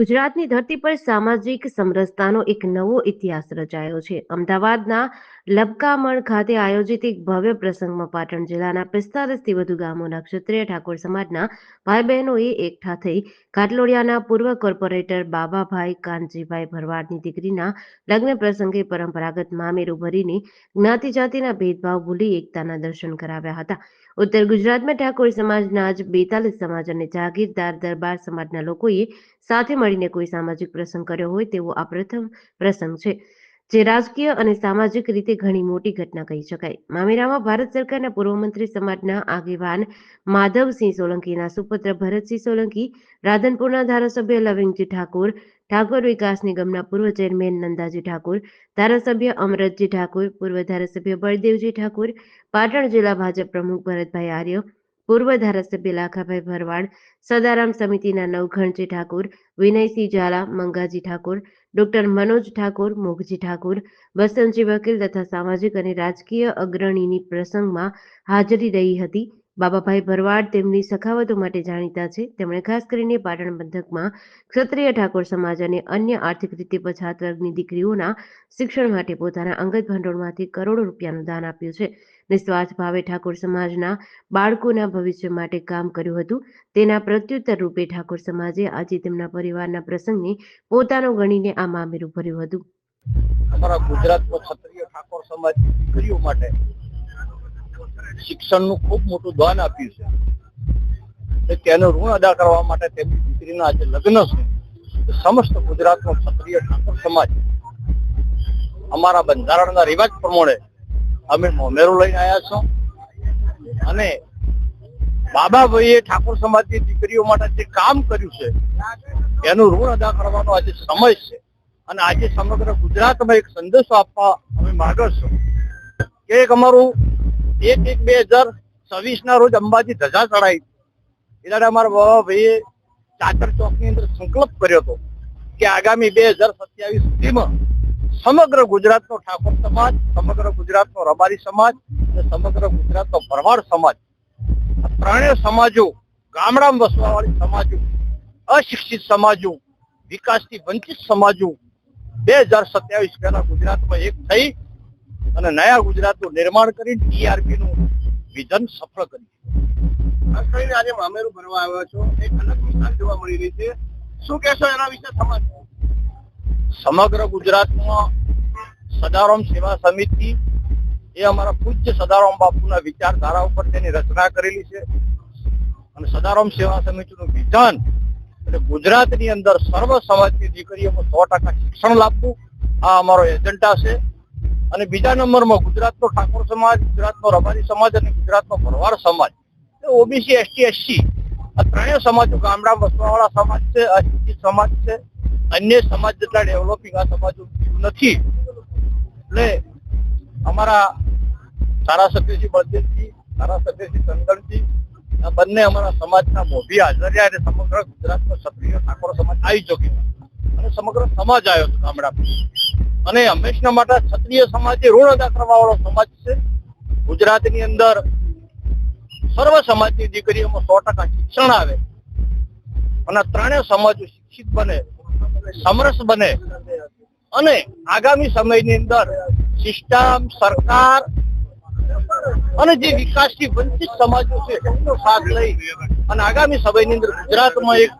ગુજરાતની ધરતી પર સામાજિક સમરસતાનો એક નવો ઇતિહાસ રચાયો છે. અમદાવાદના લબકામણ ખાતે આયોજિત એક ભવ્ય પ્રસંગમાં પાટણ જિલ્લાના પિસ્તાલીસથી વધુ ગામોના ક્ષત્રિય ઠાકોર સમાજના ભાઈ બહેનોએ એકઠા થઈ ઘાટલોડિયાના પૂર્વ કોર્પોરેટર બાબાભાઈ કાનજીભાઈ ભરવાડની દીકરીના લગ્ન પ્રસંગે પરંપરાગત મામેરું ભરીને જ્ઞાતિ જાતિના ભેદભાવ ભૂલી એકતાના દર્શન કરાવ્યા હતા. ઉત્તર ગુજરાતમાં ઠાકોર સમાજના જ બેતાલીસ સમાજ અને જાગીરદાર દરબાર સમાજના લોકોએ સાથે મળીને કોઈ સામાજિક પ્રસંગ કર્યો હોય તેવો આ પ્રથમ પ્રસંગ છે, જે રાજકીય અને સામાજિક રીતે ઘણી મોટી ઘટના કહી શકાય. મામેરામાં ભારત સરકારના પૂર્વ મંત્રી સમાજના આગેવાન માધવસિંહ સોલંકીના સુપુત્ર ભરતસિંહ સોલંકી, રાધનપુરના ધારાસભ્ય લવિંગજી ઠાકોર ઠાકોર વિકાસ નિગમના પૂર્વ ચેરમેન નંદાજી ઠાકોર, ધારાસભ્ય અમરતજી ઠાકોર, પૂર્વ ધારાસભ્ય બળદેવજી ઠાકોર, પાટણ જિલ્લા ભાજપ પ્રમુખ ભરતભાઈ આર્ય પૂર્વ ધારાસભ્ય લાખાભાઈ ભરવાડ, સદારામ સમિતિના નવઘણજી ઠાકુર, વિનયસિંહ ઝાલા, મંગાજી ઠાકુર, ડોક્ટર મનોજ ઠાકુર, મોગજી ઠાકુર, વસંતજી વકીલ તથા સામાજિક અને રાજકીય અગ્રણીની પ્રસંગમાં હાજરી રહી હતી. બાબાભાઈ ભરવાડ તેમની સખાવતો માટે જાણીતા છે. તેમણે ખાસ કરીને પાટણ પંથકમાં ક્ષત્રિય ઠાકોર સમાજ અને અન્ય આર્થિક રીતે પછાત વર્ગની દીકરીઓના શિક્ષણ માટે પોતાના અંગત ભંડોળમાંથી કરોડો રૂપિયાનું દાન આપ્યું છે. નિસ્વાર્થ ભાવે ઠાકોર સમાજના બાળકોના ભવિષ્ય માટે કામ કર્યું હતું. તેના પ્રત્યુત્તર રૂપે ઠાકોર સમાજે આજે તેમના પરિવારના પ્રસંગને પોતાનો ગણીને આ મામેરું ભર્યું હતું. અમારા ગુજરાતમાં ક્ષત્રિય ઠાકોર સમાજ દીકરીઓ માટે શિક્ષણનું ખૂબ મોટું દાન આપ્યું છે. તેનું ઋણ અદા કરવા માટે તેમની દીકરીના આજે લગ્ન છે. સમસ્ત ગુજરાતનો ક્ષત્રિય ઠાકોર સમાજ અમારા બંધારણના રિવાજ પ્રમાણે અમે મોમેરો લઈને આવ્યા છો. અને બાબાભાઈએ ઠાકોર સમાજની દીકરીઓ માટે જે કામ કર્યું છે, એનું ઋણ અદા કરવાનો આજે સમય છે. અને આજે સમગ્ર ગુજરાતમાં એક સંદેશો આપવા અમે માંગો છો કે એક અમારું એક એક બે હજાર છવ્વીસ ના રોજ અંબાજી ધજા ચડાવી એ દાડે અમારા બાબા ભાઈએ ચોકની ચોક અંદર સંકલ્પ કર્યો હતો કે આગામી બે હજાર સત્યાવીસ સુધીમાં સમગ્ર ગુજરાતનો ઠાકોર સમાજ, સમગ્ર ગુજરાતનો રબારી સમાજ અને સમગ્ર ગુજરાતનો ભરવાડ સમાજ. ત્રણેય સમાજો ગામડામાં વસવા વાળી સમાજો, અશિક્ષિત સમાજો, વિકાસથી વંચિત સમાજો બે હજાર સત્યાવીસ પહેલા ગુજરાતમાં એક થઈ અને નયા ગુજરાતનું નિર્માણ કરી ટીઆરપી નું વિઝન સફળ કરીને આજે મામેરું ભરવા આવ્યો છો. એક અલગ મિસાલ જોવા મળી રહી છે. શું કહેશો એના વિશે સમાજ? સમગ્ર ગુજરાતમાં સદારામ સેવા સમિતિ એ અમારા પૂજ્ય સદારામ બાપુના વિચારધારા ઉપર તેની રચના કરેલી છે. અને સદારામ સેવા સમિતિનું વિધાન એટલે ગુજરાતની અંદર સર્વ સમાજની દીકરીઓમાં સો ટકા શિક્ષણ લાવવું, આ અમારો એજન્ડા છે. અને બીજા નંબરમાં ગુજરાતનો ઠાકોર સમાજ, ગુજરાતનો રબારી સમાજ અને ગુજરાતનો ભરવાડ સમાજ. ઓબીસી, એસટી, એસસી આ ત્રણેય સમાજો ગામડા વસવાવાળા સમાજ છે, અશિક્ષિત સમાજ છે. અન્ય સમાજ જેટલા ડેવલપિંગ આ સમાજ નથી. એટલે અમારા ધારાસભ્યશ્રી બળદેવજી ધારાસભ્યશ્રી ચંદનજી બંને અમારા સમાજના મોભી હાજર અને સમગ્ર ગુજરાતનો ક્ષત્રિય ઠાકોર સમાજ આવી ચૂક્યો. અને સમગ્ર સમાજ આવ્યો હતો ગામડા અને હંમેશના માટે ક્ષત્રિય સમાજ એ ઋણ અદા કરવા વાળો સમાજ છે. ગુજરાતની અંદર સર્વ સમાજની દીકરીઓમાં સો ટકા શિક્ષણ આવે. અને ત્રણેય સમાજો શિક્ષિત બને. સમરસ બને. અને આગામી સમયની અંદર સિસ્ટમ, સરકાર અને જે વિકાસથી વંચિત સમાજો છે, એમનો સાથ લઈ અને આગામી સમયની અંદર ગુજરાતમાં એક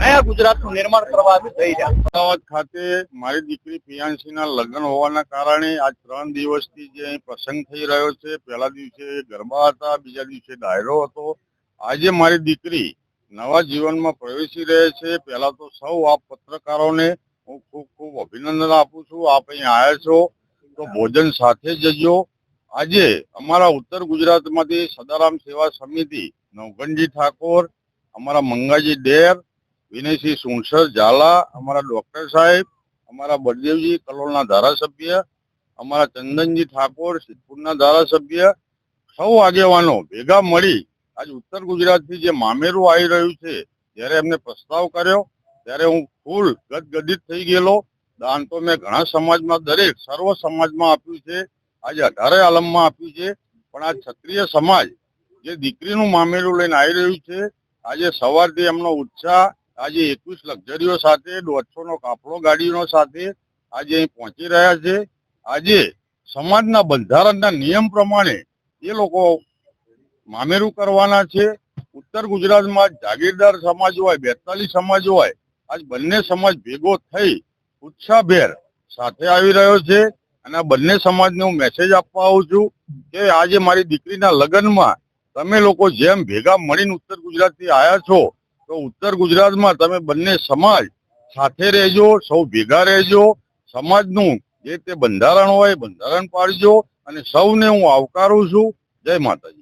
નયા ગુજરાતનું નિર્માણ કરવા અમે થઈ રહ્યા અમદાવાદ ખાતે મારી દીકરી પિયાંશીના લગ્ન હોવાના કારણે આજ ત્રણ દિવસથી જે પ્રસંગ થઈ રહ્યો છે. પહેલા દિવસે ગરબા હતા, બીજા દિવસે ડાયરો હતો. આજે મારી દીકરી નવા જીવનમાં પ્રવેશી રહે છે. પહેલા તો સૌ આપ પત્રકારોને હું ખૂબ ખૂબ અભિનંદન આપું છું. આપ અહીં આવ્યા છો તો ભોજન સાથે જજો. આજે અમારા ઉત્તર ગુજરાતમાંથી સદારામ સેવા સમિતિ નવગનજી ઠાકોર, અમારા મંગાજી ડેર, વિનયસિંહ સુણસર ઝાલા, અમારા ડોક્ટર સાહેબ, અમારા બળદેવજી કલોલના ધારાસભ્ય, અમારા ચંદનજી ઠાકોર, સિદ્ધપુરના ધારાસભ્ય, સૌ આગેવાનો ભેગા મળી આજ ઉત્તર ગુજરાતથી જે મામેરું આવી રહ્યું છે, જ્યારે એમને પ્રસ્તાવ કર્યો, ત્યારે હું ફૂલ ગદગદિત થઈ ગયેલો. દાન તો મેં ઘણા સમાજમાં, દરેક સર્વ સમાજમાં આપ્યું છે. આજે અઢારે આલમમાં આપ્યું છે. પણ આ ક્ષત્રિય સમાજ, જે દીકરીનું મામેરું લઈને આવી રહ્યું છે, આજે સવારથી એમનો ઉત્સાહ, આજે એકવીસ લક્ઝરીઓ સાથે દોઢસો નો કાફલો ગાડીઓ સાથે, આજે અહીં પહોંચી રહ્યા છે. આજે સમાજના બંધારણના નિયમ પ્રમાણે એ લોકો મામેરું કરવાના છે. ઉત્તર ગુજરાતમાં જાગીરદાર સમાજ હોય બેતાલી સમાજ હોય, આજ બંને સમાજ ભેગો થઈ ઉત્સાહભેર સાથે આવી રહ્યો છે. અને બંને સમાજને હું મેસેજ આપવા આવું છું કે આજે મારી દીકરીના લગ્નમાં તમે લોકો જેમ ભેગા મળીને ઉત્તર ગુજરાતથી આવ્યા છો, તો ઉત્તર ગુજરાતમાં તમે બંને સમાજ સાથે રહેજો, સૌ ભેગા રહેજો. સમાજનું જે તે બંધારણ હોય બંધારણ પાડજો અને સૌને હું આવકારું છું. જય માતાજી.